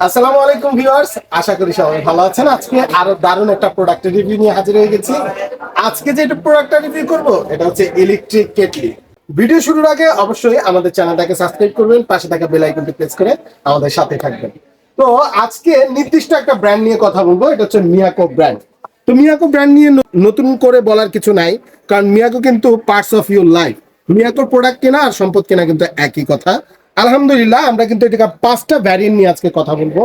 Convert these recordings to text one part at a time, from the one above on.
আসসালামু আলাইকুম ভিউয়ার্স, আশা করি সবাই ভালো আছেন। আজকে আরও দারুণ একটা প্রোডাক্ট রিভিউ নিয়ে হাজির হয়ে গেছি। আজকে যে প্রোডাক্টটা রিভিউ করব, এটা হচ্ছে ইলেকট্রিক কেটলি ভিডিও শুরুর আগে অবশ্যই আমাদের চ্যানেলটাকে সাবস্ক্রাইব করবেন, পাশে থাকা বেল আইকনটি প্রেস করে আমাদের সাথে থাকবেন। তো আজকে নির্দিষ্ট একটা ব্র্যান্ড নিয়ে কথা বলব, এটা হচ্ছে মিয়াকো ব্র্যান্ড তো মিয়াকো ব্র্যান্ড নিয়ে নতুন করে বলার কিছু নাই, কারণ মিয়াকো কিন্তু পার্টস অফ ইউর লাইফ মিয়াকোর প্রোডাক্ট কেনা আর সম্পদ কেনা কিন্তু একই কথা। আলহামদুলিল্লাহ, আমরা কিন্তু এটাকে পাঁচটা ভ্যারিয়েন্ট নিয়ে আজকে কথা বলব।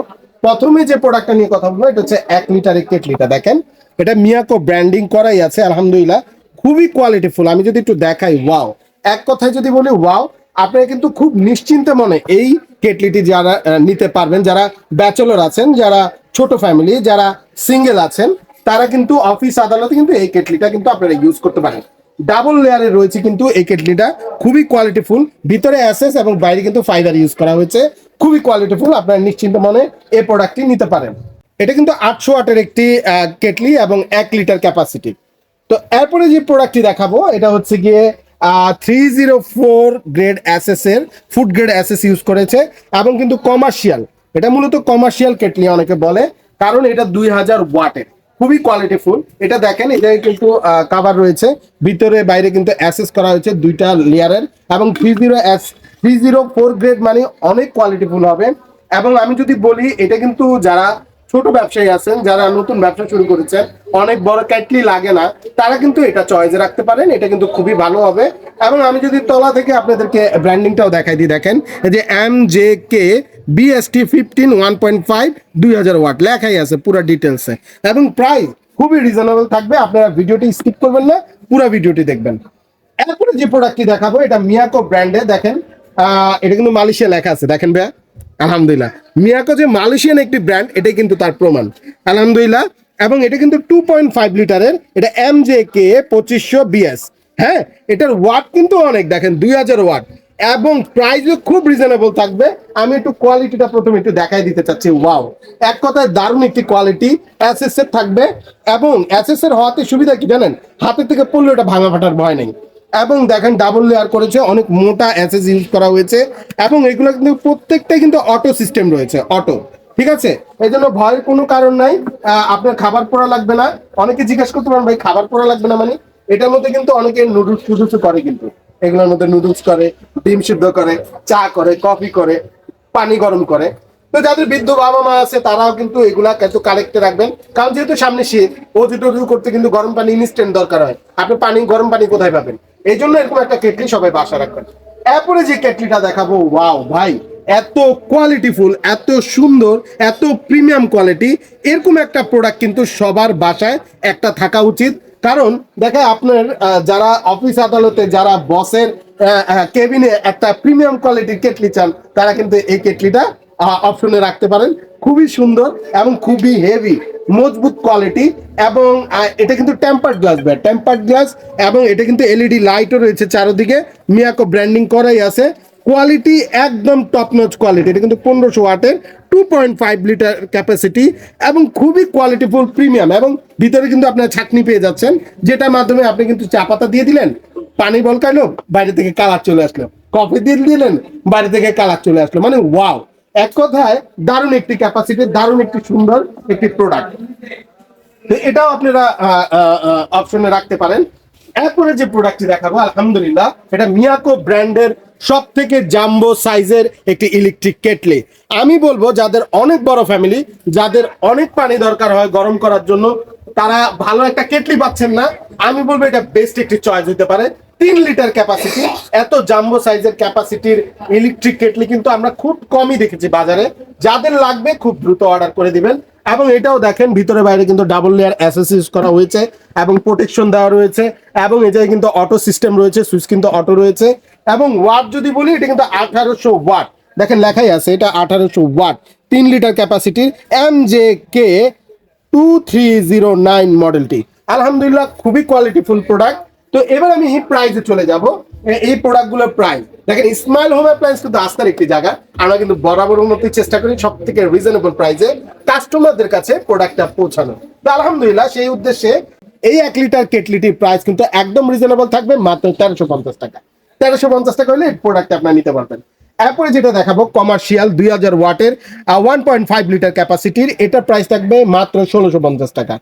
প্রথমে যে প্রোডাক্টটা নিয়ে কথা বলব, এটা হচ্ছে এক লিটারের কেটলিটা। দেখেন, এটা মিয়াকো ব্র্যান্ডিং করাই আছে, আলহামদুলিল্লাহ। খুবই কোয়ালিটিফুল আমি যদি একটু দেখাই ওয়াও এক কথায় যদি বলি ওয়াও আপনারা কিন্তু খুব নিশ্চিন্তে মনে এই কেটলিটি যারা নিতে পারবেন, যারা ব্যাচেলর আছেন, যারা ছোট ফ্যামিলি যারা সিঙ্গেল আছেন, তারা কিন্তু অফিস আদালতে কিন্তু এই কেটলিটা কিন্তু আপনারা ইউজ করতে পারেন। ডাবল লেয়ারে রয়েছে কিন্তু এই কেটলিটা। খুবই কোয়ালিটিফুল ভিতরে অ্যাসেস এবং বাইরে কিন্তু ফাইবার ইউজ করা হয়েছে। খুবই কোয়ালিটিফুল আপনারা নিশ্চিন্ত মনে এই প্রোডাক্টটি নিতে পারেন। এটা কিন্তু আটশো ওয়াটের একটি কেটলি এবং এক লিটার ক্যাপাসিটি তো এরপরে যে প্রোডাক্টটি দেখাবো, এটা হচ্ছে গিয়ে three zero four grade SS এর ফুড গ্রেড অ্যাসেস ইউজ করেছে এবং কিন্তু কমার্শিয়াল এটা মূলত কমার্শিয়াল কেটলি অনেকে বলে, কারণ এটা দুই হাজার ওয়াটের। খুবই কোয়ালিটি ফুল এটা দেখেন এটা কিন্তু কাভার রয়েছে। ভিতরে, বাইরে কিন্তু অ্যাসেস করা হয়েছে দুইটা লেয়ারের। এবং three zero S three zero four grade মানে অনেক কোয়ালিটি ফুল হবে। এবং আমি যদি বলি, এটা কিন্তু যারা ছোট ব্যবসায়ী আছেন, যারা নতুন ব্যবসা শুরু করেছেন, অনেক বড় ক্যাটলি লাগে না, তারা কিন্তু এটা চয়েসে রাখতে পারেন, এটা কিন্তু খুবই ভালো হবে। এবং আমি যদি তলা থেকে আপনাদেরকে ব্র্যান্ডিংটাও দেখাই দিই, দেখেন যে M J K BST fifteen one point five দুই হাজার ওয়াট, লেখাই আছে পুরো ডিটেলসে এবং প্রাইস খুবই রিজনেবল থাকবে, আপনারা ভিডিওটি স্কিপ করবেন না, পুরো ভিডিওটি দেখবেন। এরপরে যে প্রোডাক্টটি দেখাবো, এটা মিয়াকো ব্র্যান্ডে দেখেন এটা কিন্তু মালয়েশিয়া লেখা আছে, দেখেন ভাইয়া। আলহামদুলিল্লাহ। মিয়াকো যে মালয়েশিয়ান একটি ব্র্যান্ড এটাই কিন্তু তার প্রমাণ। আলহামদুলিল্লাহ। এবং এটা কিন্তু টু পয়েন্ট ফাইভ লিটারের, এটা এম জে কে পঁচিশশো বিএস হ্যাঁ এটার ওয়াট কিন্তু অনেক, দেখেন, দুই হাজার ওয়াট এবং প্রাইসও খুব রিজনেবল থাকবে। আমি একটু কোয়ালিটিটা প্রথমে একটু দেখাই দিতে চাচ্ছি। ওয়াও এক কথায় দারুণ একটি কোয়ালিটি এর থাকবে। এবং এর হওয়াতে সুবিধা কি জানেন? হাতের থেকে পড়লে ওটা ভাঙা ফাটার ভয় নেই। এবং দেখেন ডাবল লেয়ার করেছে, অনেক মোটা অ্যাসেস ইউজ করা হয়েছে। এবং এগুলো কিন্তু প্রত্যেকটাই কিন্তু অটো সিস্টেম রয়েছে অটো ঠিক আছে? এই জন্য ভয়ের কোনো কারণ নাই। আপনার খাবার পড়া লাগবে না। অনেকে জিজ্ঞেস করতে পারেন, ভাই, খাবার পড়া লাগবে না মানে? এটার মধ্যে কিন্তু অনেকে নুডলস টুডলস করে কিন্তু। এগুলোর মধ্যে নুডলস করে, ডিম সিদ্ধ করে, চা করে কফি করে, পানি গরম করে। তো যাদের বৃদ্ধ বাবা মা আছে, তারাও কিন্তু এগুলা কিন্তু কালেক্টে রাখবেন। কারণ যেহেতু সামনে শীত অজু টজু করতে কিন্তু গরম পানি ইনস্ট্যান্ট দরকার হয়। আপনি পানি, গরম পানি কোথায় পাবেন? এই জন্য এরকম একটা কেটলি সবাই বাসা রাখবেন। এরপরে যে কেটলিটা দেখাবো, ওয়াও ভাই, এত কোয়ালিটিফুল এত সুন্দর, এত প্রিমিয়াম কোয়ালিটি এরকম একটা প্রোডাক্ট কিন্তু সবার বাসায় একটা থাকা উচিত। কারণ দেখে আপনার যারা অফিস আদালতে, যারা বসের কেবিনে একটা প্রিমিয়াম কোয়ালিটির কেটলি চান, তারা কিন্তু এই কেটলিটা অপশনে রাখতে পারেন। খুবই সুন্দর এবং খুবই হেভি মজবুত কোয়ালিটি এবং এটা কিন্তু tempered glass but tempered glass এবং এটা কিন্তু এলইডি লাইটও রয়েছে চারদিকে। মিয়াকো ব্র্যান্ডিং করাই আছে। কোয়ালিটি একদম টপ নচ কোয়ালিটি এটা কিন্তু পনেরোশো ওয়াটের two point five litre capacity এবং খুবই কোয়ালিটিফুল প্রিমিয়াম এবং ভিতরে কিন্তু আপনার ছাকনি পেয়ে যাচ্ছেন, যেটার মাধ্যমে আপনি কিন্তু চা পাতা দিয়ে দিলেন, পানি বলকাইলো, বাইরে থেকে কালার চলে আসলো কফি দিয়ে দিলেন, বাইরে থেকে কালার চলে আসলো। মানে ওয়াও এক কথায় দারুণ একটি ক্যাপাসিটি দারুণ একটি সুন্দর একটি প্রোডাক্ট তো এটাও আপনারা অপশনে রাখতে পারেন। এরপরে যে প্রোডাক্টটি দেখাবো, আলহামদুলিল্লাহ, এটা মিয়াকো ব্র্যান্ডের সব থেকে জাম্বো সাইজের একটি ইলেকট্রিক কেটলি আমি বলব, যাদের অনেক বড় ফ্যামিলি যাদের অনেক পানি দরকার হয় গরম করার জন্য, তারা ভালো একটা কেটলি পাচ্ছেন না। আমি বলব এটা বেস্ট একটি চয়েস হতে পারে। তিন লিটার ক্যাপাসিটি এত জাম্বো সাইজের ক্যাপাসিটির ইলেকট্রিক কেটলি কিন্তু আমরা খুব কমই দেখেছি বাজারে। যাদের লাগবে খুব দ্রুত অর্ডার করে দিবেন। এবং এটাও দেখেন, ভিতরে বাইরে কিন্তু ডাবল লেয়ার অ্যাসেস ইউজ করা হয়েছে এবং প্রোটেকশন দেওয়া রয়েছে এবং জায়গায় কিন্তু অটো সিস্টেম রয়েছে, সুইচ কিন্তু অটো রয়েছে এবং ওয়াট যদি বলি, এটা কিন্তু আঠারোশো ওয়াট দেখেন লেখাই আছে, এটা আঠারোশো ওয়াট তিন litre ক্যাপাসিটির M J K two three zero nine মডেলটি আলহামদুলিল্লাহ, খুবই কোয়ালিটিফুল প্রোডাক্ট তো এবার আমি প্রাইসে চলে যাব। এই প্রোডাক্টগুলোর প্রাইস দেখেন ইসমাইল হোম অ্যাপ্লায়েন্স কিন্তু আস্থার একটি জায়গা। আমরা কিন্তু বরাবর মতোই চেষ্টা করি সব থেকে রিজনেবল প্রাইসে কাস্টমারদের কাছে প্রোডাক্টটা পৌঁছানো। তো আলহামদুলিল্লাহ, সেই উদ্দেশ্যে এই এক লিটার কেটলিটির প্রাইস কিন্তু একদম রিজনেবল থাকবে, মাত্র তেরোশো পঞ্চাশ টাকা। তেরোশো পঞ্চাশ টাকা হলে এই প্রোডাক্ট আপনার নিতে পারবেন। এরপরে যেটা দেখাবো কমার্শিয়াল দুই হাজার ওয়াটের ওয়ান পয়েন্ট ফাইভ লিটার ক্যাপাসিটির এটার প্রাইস থাকবে মাত্র ষোলোশো পঞ্চাশ টাকা।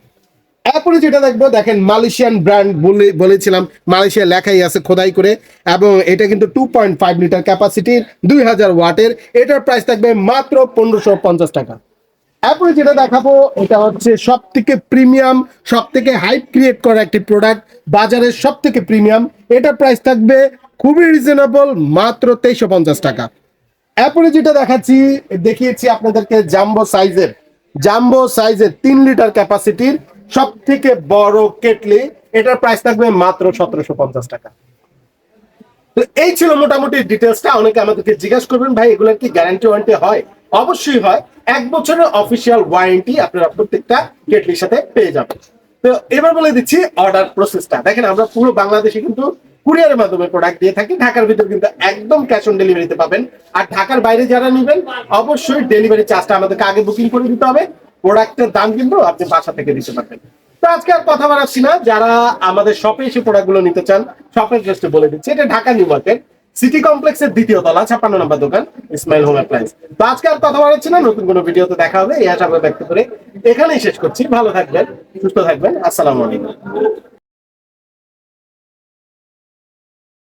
এরপরে যেটা দেখব, দেখেন মালয়েশিয়ান ব্র্যান্ড বলে বলেছিলাম, মালয়েশিয়া লেখাই আছে খোদাই করে, এবং এটা কিন্তু টু পয়েন্ট ফাইভ লিটার ক্যাপাসিটির দুই হাজার ওয়াটের, এটার প্রাইস থাকবে মাত্র পনেরোশো পঞ্চাশ টাকা। এরপরে যেটা দেখাবো, এটা হচ্ছে সব থেকে প্রিমিয়াম সব থেকে হাইপ ক্রিয়েট করা একটি প্রোডাক্ট বাজারের সব থেকে প্রিমিয়াম এটার প্রাইস থাকবে খুবই রিজনেবল মাত্র তেইশশো পঞ্চাশ টাকা। এরপরে যেটা দেখাচ্ছি, দেখিয়েছি আপনাদেরকে জাম্বো সাইজের জাম্বো সাইজের তিন লিটার ক্যাপাসিটির সব থেকে বড় কেটলি, এটার প্রাইস থাকবে মাত্র সতেরোশো পঞ্চাশ টাকা। তো এই ছিল মোটামুটি ডিটেলসটা অনেকে আমাদেরকে জিজ্ঞাসা করবেন, ভাই, এগুলোর কি গ্যারান্টি ওয়ারেন্টি হয়? অবশ্যই হয়। এক বছরের অফিসিয়াল ওয়ারেন্টি আপনারা প্রত্যেকটা কেটলির সাথে পেয়ে যাবেন। তো এবার বলে দিচ্ছি অর্ডার প্রসেসটা দেখেন, আমরা পুরো বাংলাদেশে কিন্তু কুরিয়ারের মাধ্যমে প্রোডাক্ট দিয়ে থাকি। ঢাকার ভিতর কিন্তু একদম ক্যাশ অন ডেলিভারিতে পাবেন। আর ঢাকার বাইরে যারা নেবেন, অবশ্যই ডেলিভারি চার্জটা আমাদেরকে আগে বুকিং করে দিতে হবে। প্রোডাক্টের দাম কিন্তু আপনি বাসা থেকে দিতে পারবেন। তো আজকে আর কথা বাড়াচ্ছি না। যারা আমাদের শপে এসে প্রোডাক্টগুলো নিতে চান, শপের ড্রেসটা বলে দিচ্ছি। এটা ঢাকা নিউ মার্কেট, সিটি কমপ্লেক্সের দ্বিতীয় তলা, ছাপ্পান্ন নম্বর দোকান, ইসমাইল হোম অ্যাপ্লায়েন্স। তো আজকে আর কথা বাড়াচ্ছি না, নতুন কোনো ভিডিও ভিডিওতে দেখা হবে, এই আশা ব্যক্ত করে এখানেই শেষ করছি। ভালো থাকবেন, সুস্থ থাকবেন। আসসালামু আলাইকুম।